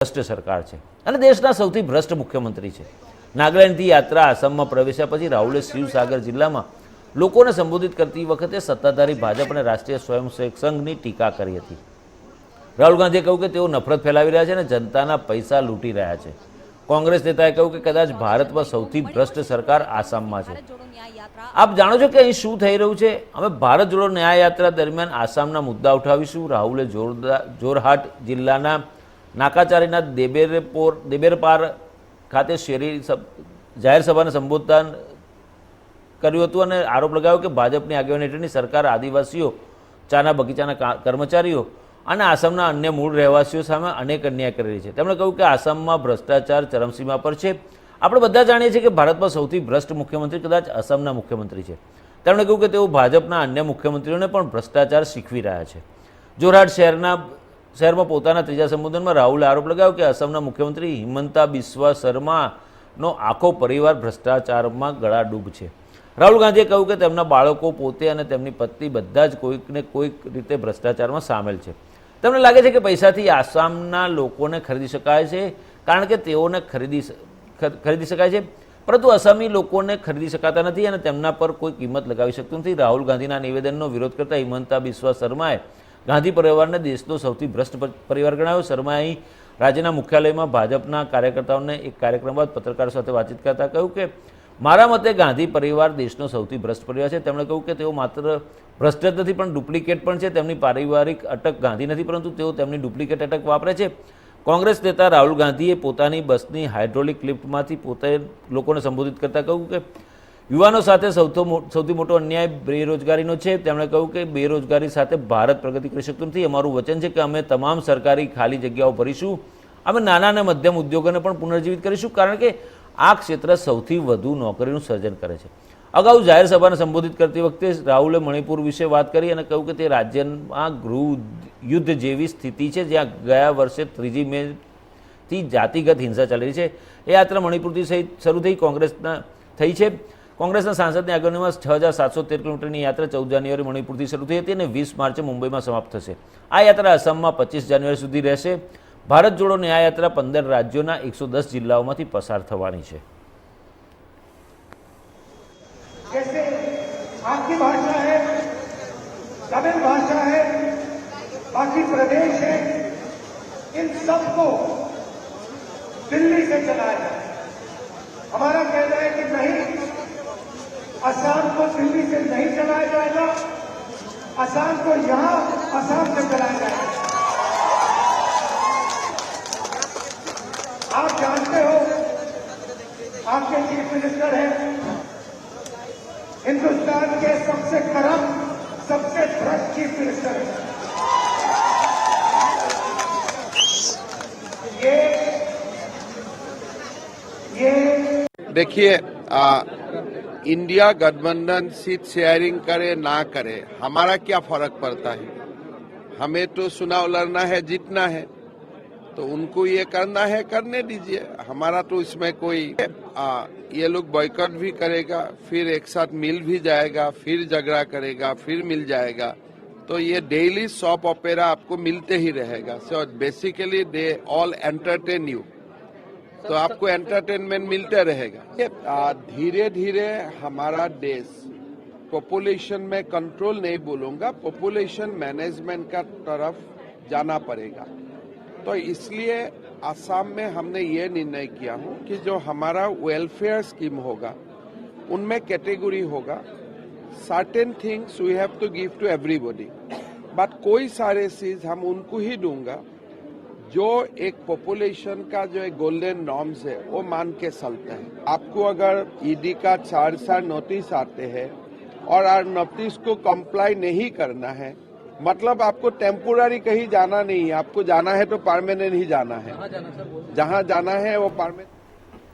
ભ્રષ્ટ સરકાર છે. અને દેશના સૌથી ભ્રષ્ટ મુખ્યમંત્રી છે. નાગાલેન્ડથી યાત્રા આસામમાં પ્રવેશ્યા પછી રાહુલે શિવસાગર જિલ્લામાં લોકોને સંબોધિત કરતી વખતે સત્તાધારી ભાજપ અને રાષ્ટ્રીય સ્વયંસેવક સંઘની ટીકા કરી હતી. રાહુલ ગાંધીએ કહ્યું કે તેઓ નફરત ફેલાવી રહ્યા છે અને જનતાના પૈસા લૂંટી રહ્યા છે. કોંગ્રેસ નેતાએ કહ્યું કે કદાચ ભારતમાં સૌથી ભ્રષ્ટ સરકાર આસામમાં છે. આપ જાણો છો કે અહીં શું થઈ રહ્યું છે? અમે ભારત જોડો ન્યાય યાત્રા દરમિયાન આસામના મુદ્દા ઉઠાવીશું. રાહુલે જોરદાર જોરહાટ જિલ્લાના નાકાચારીના દેબેરપોર દેબેરપાર ખાતે શેરી જાહેર સભાને સંબોધતા કર્યું હતું અને આરોપ લગાવ્યો કે ભાજપની આગેવાની હેઠળની સરકાર આદિવાસીઓ, ચાના બગીચાના કર્મચારીઓ અને આસામના અન્ય મૂળ રહેવાસીઓ સામે અનેક અન્યાય કરી રહી છે. તેમણે કહ્યું કે આસામમાં ભ્રષ્ટાચાર ચરમસીમા પર છે. આપણે બધા જાણીએ છીએ કે ભારતમાં સૌથી ભ્રષ્ટ મુખ્યમંત્રી કદાચ આસામના મુખ્યમંત્રી છે. તેમણે કહ્યું કે તેઓ ભાજપના અન્ય મુખ્યમંત્રીઓને પણ ભ્રષ્ટાચાર શીખવી રહ્યા છે. જોરહાટ શહેરના શહેરમાં પોતાના ત્રીજા સંબોધનમાં રાહુલે આરોપ લગાવ્યો કે અસમના મુખ્યમંત્રી હિમંતા બિસ્વા શર્માનો આખો પરિવાર ભ્રષ્ટાચારમાં ગળાડૂબ છે. રાહુલ ગાંધીએ કહ્યું કે તેમના બાળકો પોતે અને તેમની પત્ની બધા જ કોઈકને કોઈક રીતે ભ્રષ્ટાચારમાં સામેલ છે. તેમને લાગે છે કે પૈસાથી આસામના લોકોને ખરીદી શકાય છે? કારણ કે તેઓને ખરીદી ખરીદી શકાય છે? પરંતુ અસામી લોકોને ખરીદી શકાતા નથી અને તેમના પર કોઈ કિંમત લગાવી શકતું નથી. રાહુલ ગાંધીના નિવેદનનો વિરોધ કરતા હિમંતા બિસ્વા શર્માએ ગાંધી પરિવારને દેશનો સૌથી ભ્રષ્ટ પરિવાર ગણાવ્યો શર્માએ રાજ્યના મુખ્યાલયમાં ભાજપના કાર્યકર્તાઓને એક કાર્યક્રમ બાદ પત્રકારો સાથે વાતચીત કરતા કહ્યું કે, મારા મતે ગાંધી પરિવાર દેશનો સૌથી ભ્રષ્ટ પરિવાર છે. તેમણે કહ્યું કે, તેઓ માત્ર ભ્રષ્ટ જ નથી, પણ ડુપ્લિકેટ પણ છે. તેમની પારિવારિક અટક ગાંધી નથી, પરંતુ તેઓ તેમની ડુપ્લિકેટ અટક વાપરે છે. કોંગ્રેસ નેતા રાહુલ ગાંધીએ પોતાની બસની હાઇડ્રોલિક લિફ્ટમાંથી પોતે લોકોને સંબોધિત કરતા કહ્યું કે યુવાનો સાથે સૌથી સૌથી મોટો અન્યાય બેરોજગારીનો છે. તેમણે કહ્યું કે બેરોજગારી સાથે ભારત પ્રગતિ કરી શકતું નથી. અમારું વચન છે કે અમે તમામ સરકારી ખાલી જગ્યાઓ ભરીશું. અમે નાના અને મધ્યમ ઉદ્યોગોને પણ પુનર્જીવિત કરીશું કારણ કે આ ક્ષેત્ર સૌથી વધુ નોકરીનું સર્જન કરે છે. અગાઉ જાહેર સભાને સંબોધિત કરતી વખતે રાહુલે મણિપુર વિશે વાત કરી અને કહ્યું કે તે રાજ્યમાં ગૃહ યુદ્ધ જેવી સ્થિતિ છે, જ્યાં ગયા વર્ષે ત્રીજી મેથી જાતિગત હિંસા ચાલી રહી છે. એ યાત્રા મણિપુરથી સહિત શરૂ થઈ, કોંગ્રેસના થઈ છે. કોંગ્રેસના સાંસદની આગળનીમાં છ હજાર સાતસો તેર કિલોમીટરની યાત્રા ચૌદ જાન્યુઆરી મણિપુરથી શરૂ થઈ હતી અને વીસ માર્ચે મુંબઈમાં સમાપ્ત થશે આ યાત્રા આસામમાં પચીસ જાન્યુઆરી સુધી રહેશે ભારત જોડો ન્યાય યાત્રા પંદર રાજ્યોના એકસો દસ જિલ્લાઓમાંથી પસાર થવાની છે जैसे आपकी भाषा है तमिल भाषा है बाकी प्रदेश है इन सबको दिल्ली से चलाया जाए हमारा कहना है कि नहीं चलाया जाएगा। असम को यहाँ असम से चलाया जाएगा। आप जानते हो, आपके चीफ मिनिस्टर हैं। हिंदुस्तान के सबसे करप्ट सबसे भ्रष्ट चीफ मिनिस्टर है। ये ये देखिए इंडिया गठबंधन सीट शेयरिंग करे ना करे हमारा क्या फ़र्क पड़ता है? हमें तो चुनाव लड़ना है जीतना है। तो उनको ये करना है करने दीजिए। हमारा तो इसमें कोई आ, ये लोग बॉयकॉट भी करेगा फिर एक साथ मिल भी जाएगा फिर झगड़ा करेगा फिर मिल जाएगा। तो ये डेली सॉप ऑपेरा आपको मिलते ही रहेगा। So basically they all entertain you तो आपको एंटरटेनमेंट मिलता रहेगा। धीरे धीरे हमारा देश पॉपुलेशन में कंट्रोल नहीं बोलूँगा पॉपुलेशन मैनेजमेंट का तरफ़ जाना पड़ेगा। तो इसलिए आसाम में हमने ये निर्णय किया हूँ कि जो हमारा वेलफेयर स्कीम होगा, उनमें कैटेगरी होगा। Certain things we have to give to everybody but कोई सारे चीज़ हम उनको ही दूँगा जो एक पॉपुलेशन का जो एक गोल्डन नॉर्म्स है वो मान के चलते हैं। आपको अगर ईडी का चार साल नोटिस आते हैं और आर नोटिस को कंप्लाई नहीं करना है मतलब आपको टेम्पोरारी कहीं जाना नहीं है। आपको जाना है तो परमानेंट ही जाना है। जहाँ जाना है वो परमानेंट